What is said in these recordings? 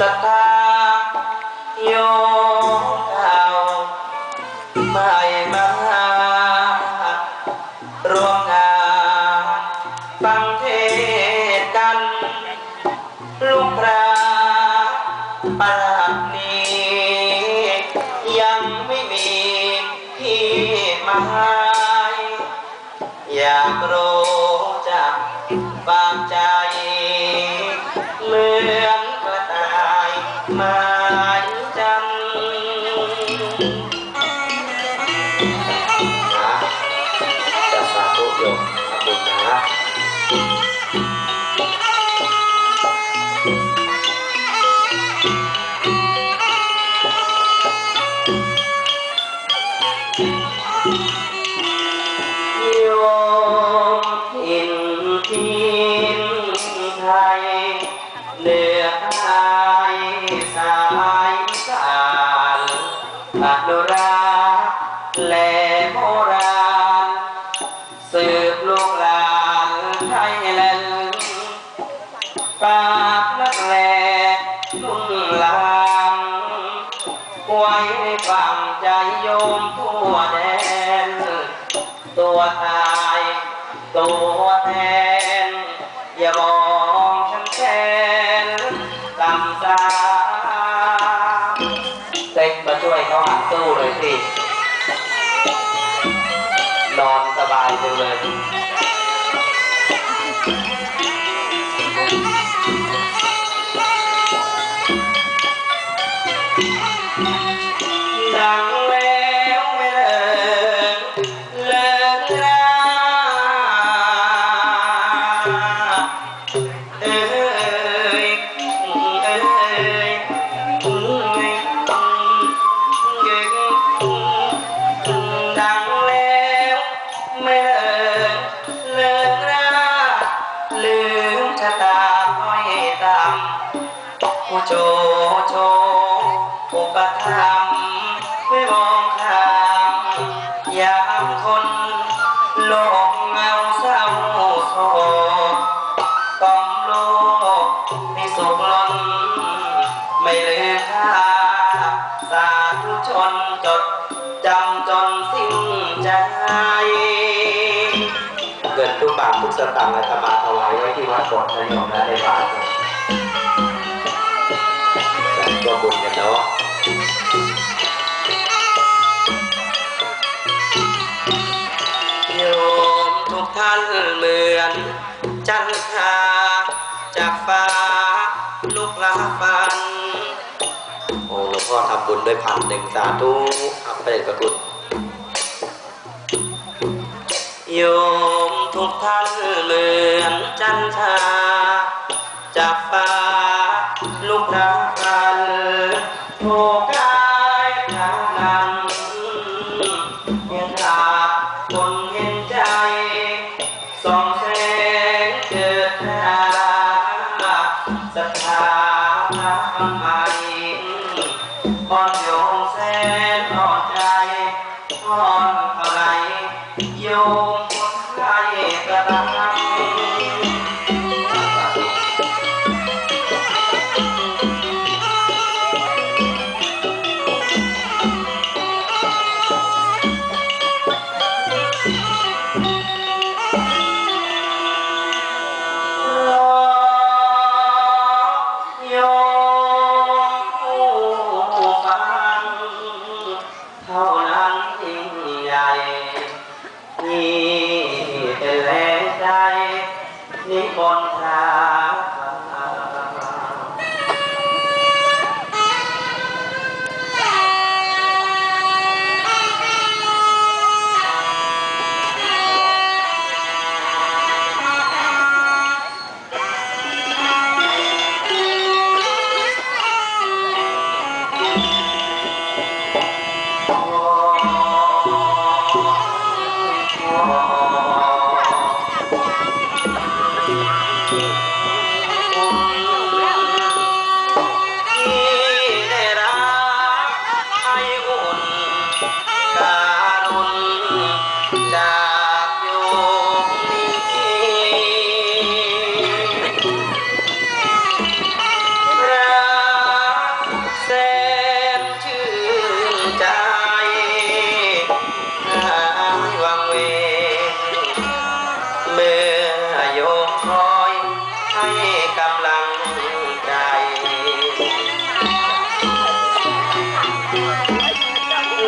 ศรัท ใจโยมทั่วแดน ตัวตายตัวแทน อย่ามองฉันแทนลำตาเต็กมาช่วยเขาหันตู้เลยสิ นอนสบายจังเลย เกิดทุกบาททุกสตางค์อาตมาถวายไว้ที่วัดก่อนนะโยมนะในบาทนะก็บุญกันเนาะโยมทุกท่านเหมือน จันทราจากฟ้าลูกลาฟัน โอ้หลวงพ่อทำบุญด้วยพันหนึ่งสาธุอัปเดตประกุศโยม ทุกท่านเหมือนจันทราจากฟ้าลูกรักกันโทก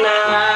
now.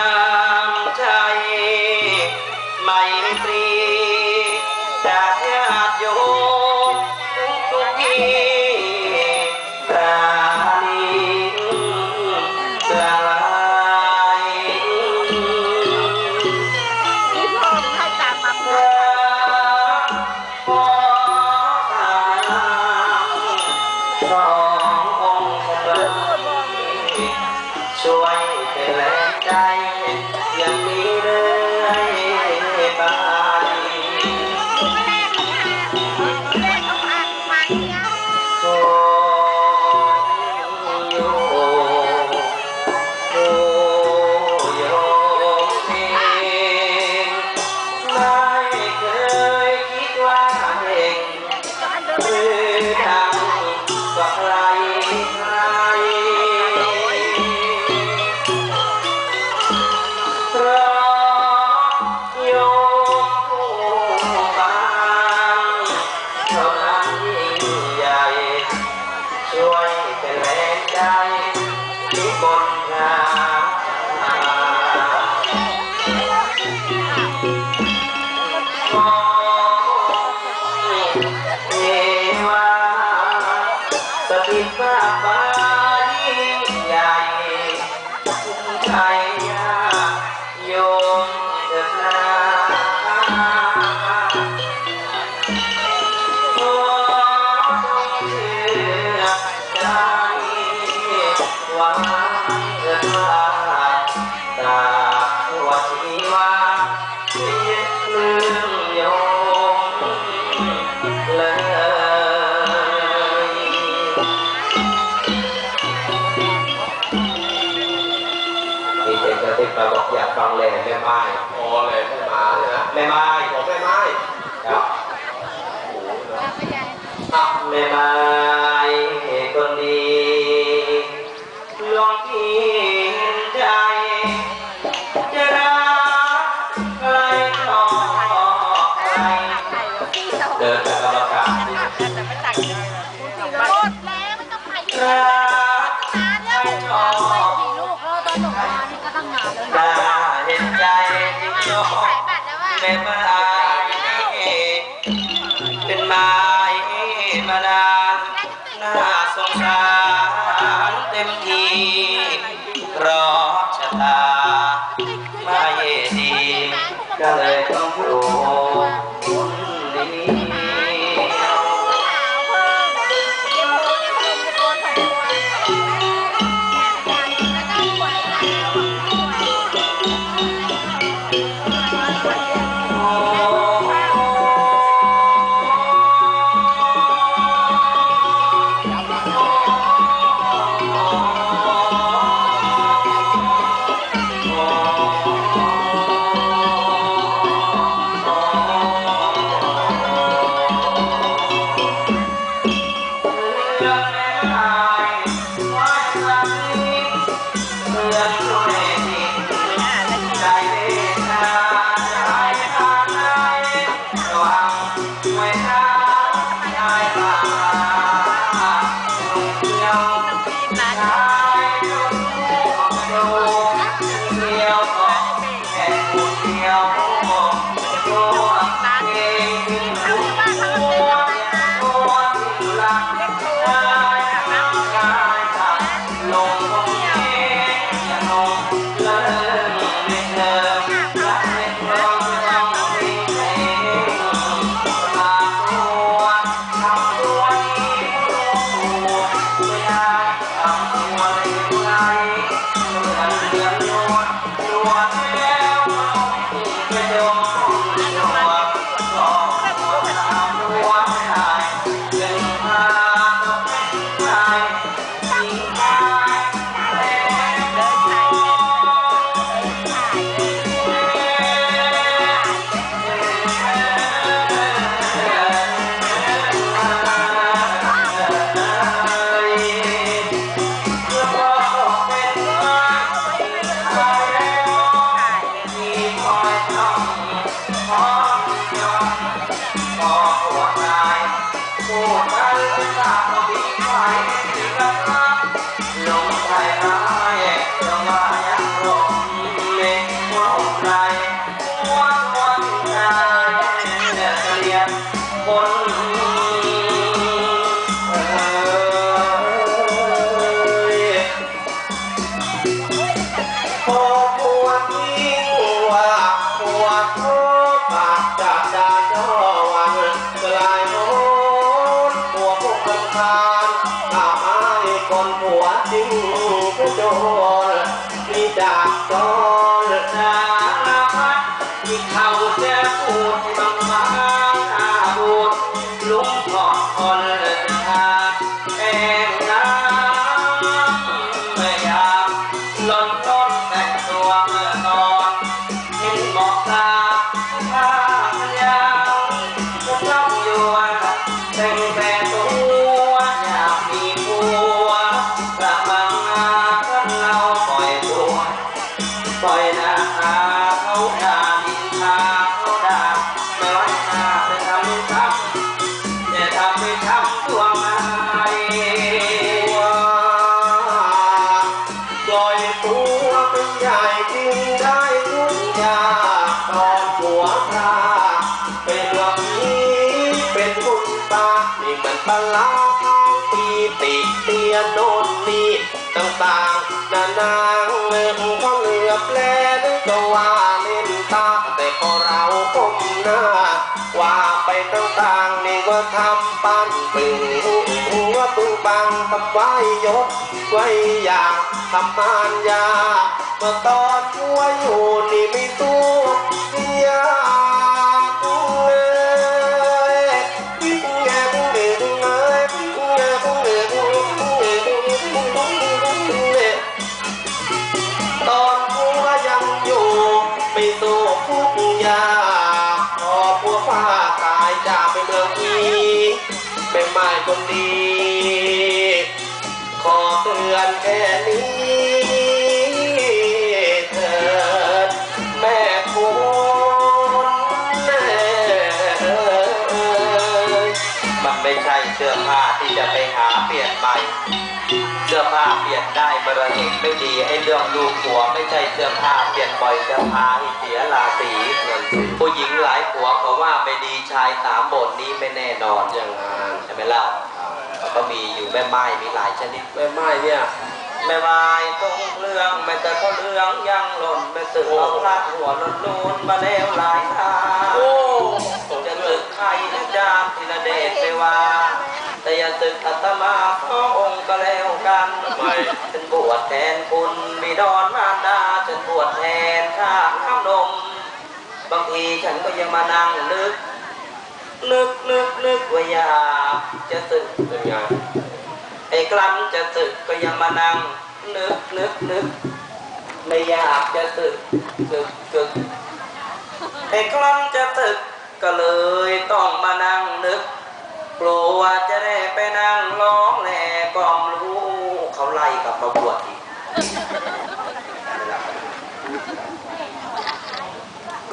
อยากฟังเลยแม่ไม้พอเลยแม่ไม้นะแม่ไม้ขอแม่ไม้ครับแม่ไม้ Oh. แต่พอเราก้มหน้า ว่าไปต่างๆนี่ก็ทำปั้นปึงหัวปึงปังทำไว้ยกไว้อย่างทำมานยา เมื่อตอนหัวอยู่นี่ไม่ตัวอยา แค่นี้เถิดแม่คุณมันไม่ใช่เสื้อผ้าที่จะไปหาเปลี่ยนใหม่เสื้อผ้าเปลี่ยนได้มรเห็นไม่ดีไอ้เรื่องลูกผัวไม่ใช่เสื้อผ้าเปลี่ยนบ่อยจะพาให้เสียราศีผู้หญิงหลายผัวเขาว่าไม่ดีชายสามบทนี้ไม่แน่นอนอย่างนั้นใช่ไหมเล่า ก็มีอยู่แม่ไม้มีหลายชนิด แม่ไม้เนี่ย แม่ไม้ตรงเรื่องแม่แต่เขาเรื่องยังหล่นแม่ตึกน้องรักหัวลุนลูนมาแล้วหลายทางโอ้สมจะเด็ตึจกใครนะจามทีละเดชไปว่าแต่อย่าตึกอัตมาพระองค์ก็แล้วกันฉันบวชแทนคุณบิดอนมารดาฉันบวชแทนข้าข้ามนมบางทีฉันก็ยังมานั่งนึก นึกนึกนึกว่าอยากจะตึกเป็นไงไอ้กลั้นจะตึกก็ยังมานั่งนึกนึกนึกไม่อยากจะตึกตึกตึกไอ้กลั้นจะตึกก็เลยต้องมานั่งนึกกลัวจะได้ไปนั่งร้องแหล่กล่อมลูกเขาไล่กลับมาบวชอีก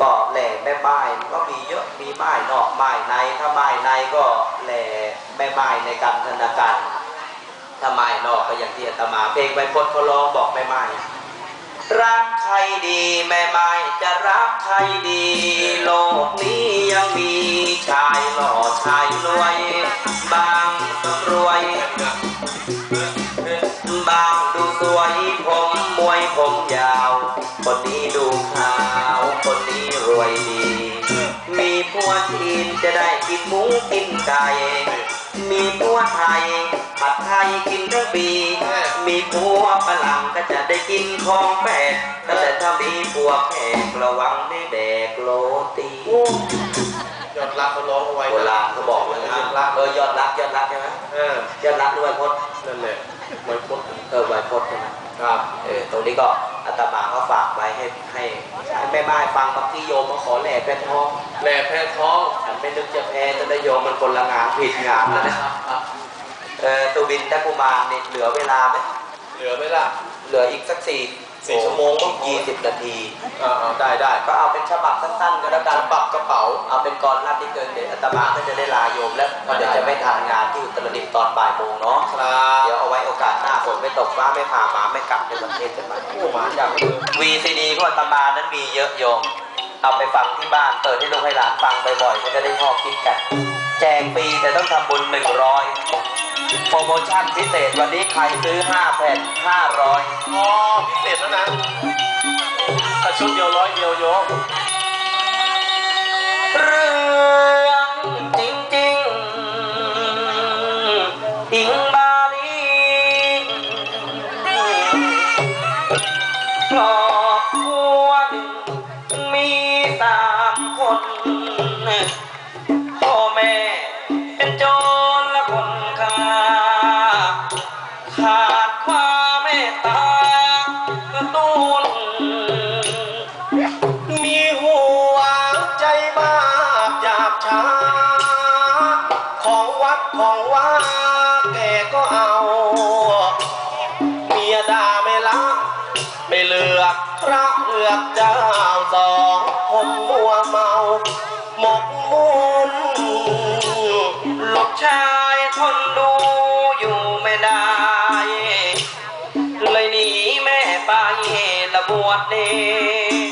ก็แหล่ ม่ไม้ก็มีเยอะมีไม้นอกไม้ในถ้าไม้ในก็แหล่แม่ไม้ในการธนาการถ้าไม้นอกก็อย่างที่อาตมาเพลงไวพจน์เขาร้องบอกแม่ไม้รักใครดีแม่ไม้จะรักใครดี โลกนี้ยังมีชายหล่อชายรวย บางก็รวย จะได้กินหมูกินไก่ มีผัวไทย ผัดไทยกินทั้งปี มีผัวฝรั่งก็จะได้กินของแปลกแต่ถ้ามีผัวแขกระวังไม่แดกโรตียอดรักเขาร้องเอาไว้โบราณเขาบอกเลยนะเออยอดรักยอดรักใช่ไหมเออยอดรักด้วยพจน์นั่นแหละไว้พดเออไวพจน์ใช่ไหมครับเออตรงนี้ก็อาตมาก็ฝากไว้ให้ให้แม่ไม้ฟังบางที่โยมมาขอแหล่แพทท้องแหล่แพ้ท้อง ไม่นึกจะแพ้จะได้โยมมันคนละงานผิดงานแล้วนะเออตูบินทักุมารเนี่ยเหลือเวลาไหมเหลือไหมล่ะเหลืออีกสักสี่สี่ชั่วโมงมั้งยี่สิบนาทีอ่าๆได้ได้ก็เอาเป็นฉบับสั้นๆก็แล้วกกันระปักกระเป๋าเอาเป็นกรรับที่เกินเดี๋ยวอาตมาก็จะได้ลาโยมแล้วเพราะเดี๋ยวจะไม่ทันงานที่อุตรดิตถ์ตอนบ่ายโมงเนาะครับเดี๋ยวเอาไว้โอกาสหน้าฝนไม่ตกฟ้าไม่ผ่าหมาไม่กัดในประเทศกันใหม่โอ้มาจากเลย VCD ก็อาตมานั้นมีเยอะโยม เอาไปฟังที่บ้าน เปิดให้ลูกให้หลานฟังบ่อยๆก็จะได้ชอบคิดกัน แจกฟรีแต่ต้องทำบุญ 100 โปรโมชั่นพิเศษวันนี้ใครซื้อ 5 แผ่น 500 อ๋อ พิเศษแล้วนะถ้าชุดเดียวร้อยเดียวโยมเรื่องจริงๆอิงบาลีปลอบเវត្តទេ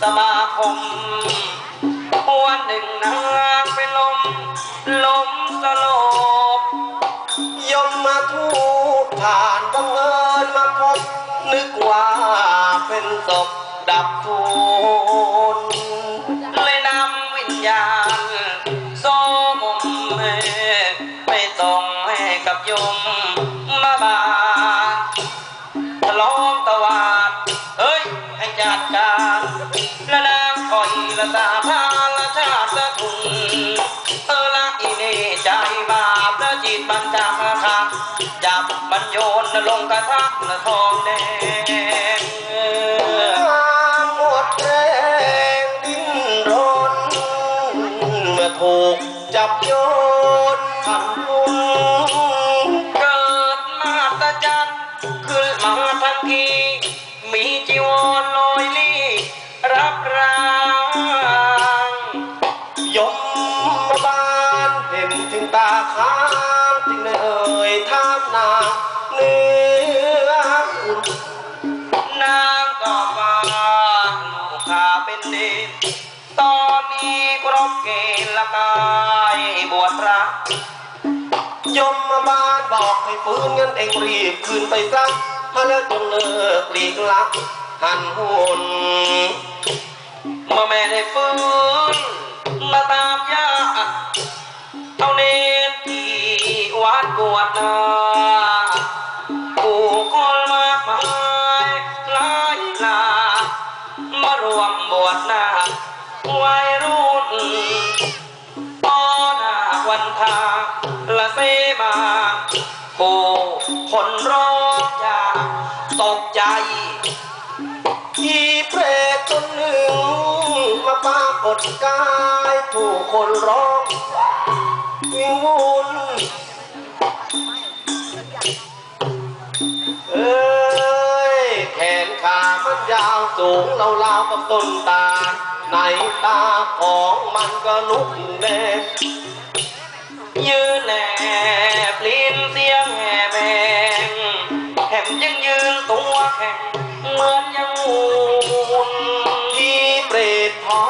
สมาคมวันหนึ่งนางเป็นลม ลมสลบยมมาทูตผ่านบังเอิญมาพบ นึกว่าเป็นศพดับทุนเล มันโยนลงกระทะละทองแดง เกละกายบวชพระยมมาบานบอกให้ฟื้นเงั้นเองรีบคืนไปซะมาแล้วจงเลิกหลีกลักหันหุ่นมื่อแม่ได้ฟื้นมาตามยาเอาเนตที่วัดบวชนา ใจ ที่เปรตตนหนึ่ง มาปรากฏกายถูกคนร้องวิ่งวุ่นเอ้ยแขนขามันยาวสูงเราลาวกับต้นตาลในตาของมันก็ลุกแดงยืนแหลปลิ้นเสียงแห ตัวแข็งเหมือนยังมูนที่เปรตพ่อ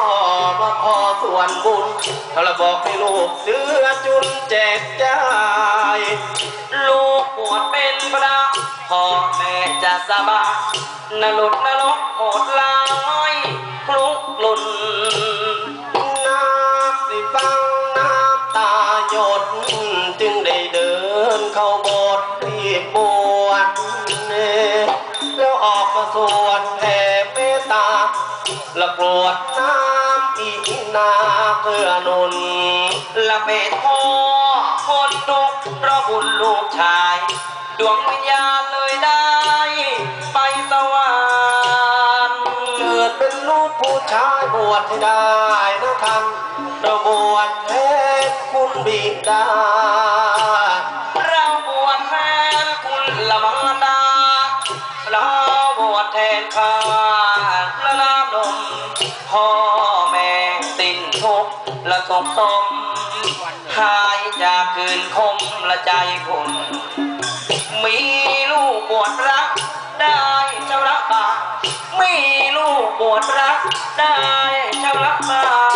มาขอส่วนบุญเขาละบอกให้ลูกเสือจุนแจกจ่ายลูกปวดเป็นพระพ่อแม่จะสบายนรกนรกโหดลา ดน้ำอีนาเพื่อนุนละเมดพ่อคนทุกเพราะบุญลูกชาย ดวงวิญญาณเลยได้ ไปสวรรค์เกิดเป็นลูกผู้ชายบวชให้ได้นะท่านเราบวชแทนคุณบิดาเราบวชแทนคุณละมารดาเราบวชแทนข้าละน้ำนม พ่อแม่ติ้นทุกข์ละสกสมหายจากคืนคมละใจคนมีลูกปวดรักได้เจ้ารักบามีลูกปวดรักได้เจ้ารักบา